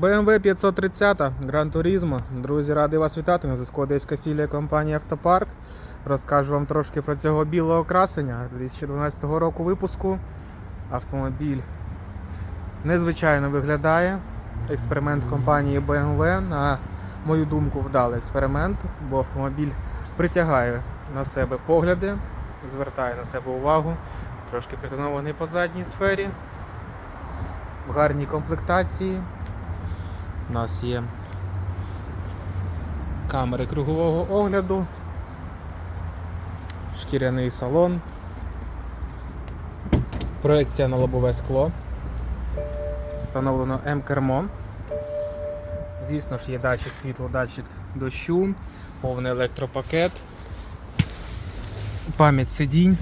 BMW 530 Gran Turismo. Друзі, радий вас вітати. На зв'язку одеська філія компанії Автопарк. Розкажу вам трошки про цього білого красення 2012 року випуску. Автомобіль незвичайно виглядає. Експеримент компанії BMW. На мою думку, вдалий експеримент, бо автомобіль притягає на себе погляди, звертає на себе увагу. Трошки притонований по задній сфері. В гарній комплектації. У нас є камери кругового огляду, шкіряний салон, проекція на лобове скло, встановлено М-кермо. Звісно ж, є датчик світло, датчик дощу, повний електропакет, пам'ять сидінь.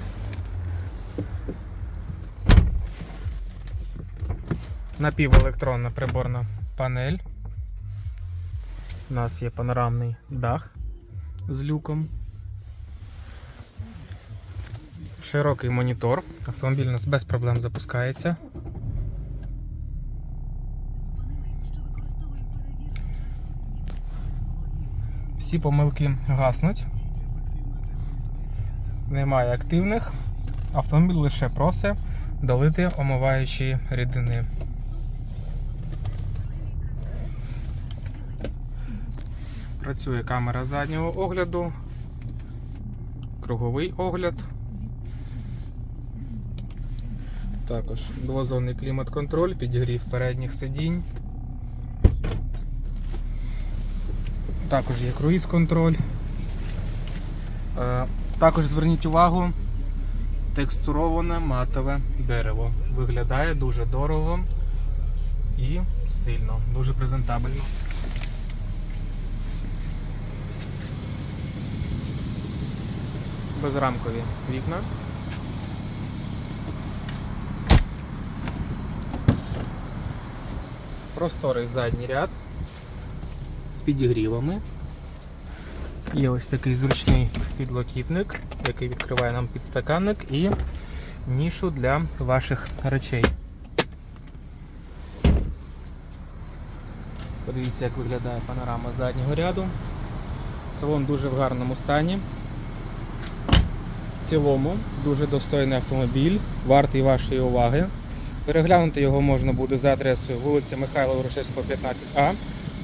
Напівелектронна приборна панель. У нас є панорамний дах з люком. Широкий монітор. Автомобіль у нас без проблем запускається. Всі помилки гаснуть. Немає активних. Автомобіль лише просить долити омиваючі рідини. Працює камера заднього огляду, круговий огляд. Також двозонний клімат-контроль, підігрів передніх сидінь. Також є круїз-контроль. Е, Також зверніть увагу, текстуроване матове дерево. Виглядає дуже дорого і стильно, дуже презентабельно. Безрамкові вікна. Просторий задній ряд з підігрівами. Є ось такий зручний підлокітник, який відкриває нам підстаканник і нішу для ваших речей. Подивіться, як виглядає панорама заднього ряду. Салон дуже в гарному стані. В цілому дуже достойний автомобіль, вартий вашої уваги. Переглянути його можна буде за адресою вулиця Михайла Ворошевського, 15А,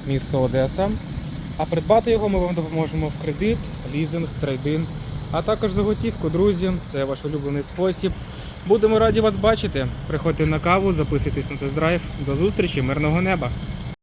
місто Одеса. А придбати його ми вам допоможемо в кредит, лізинг, трейдин, а також за готівку, друзі. Це ваш улюблений спосіб. Будемо раді вас бачити. Приходьте на каву, записуйтесь на тест-драйв. До зустрічі, мирного неба!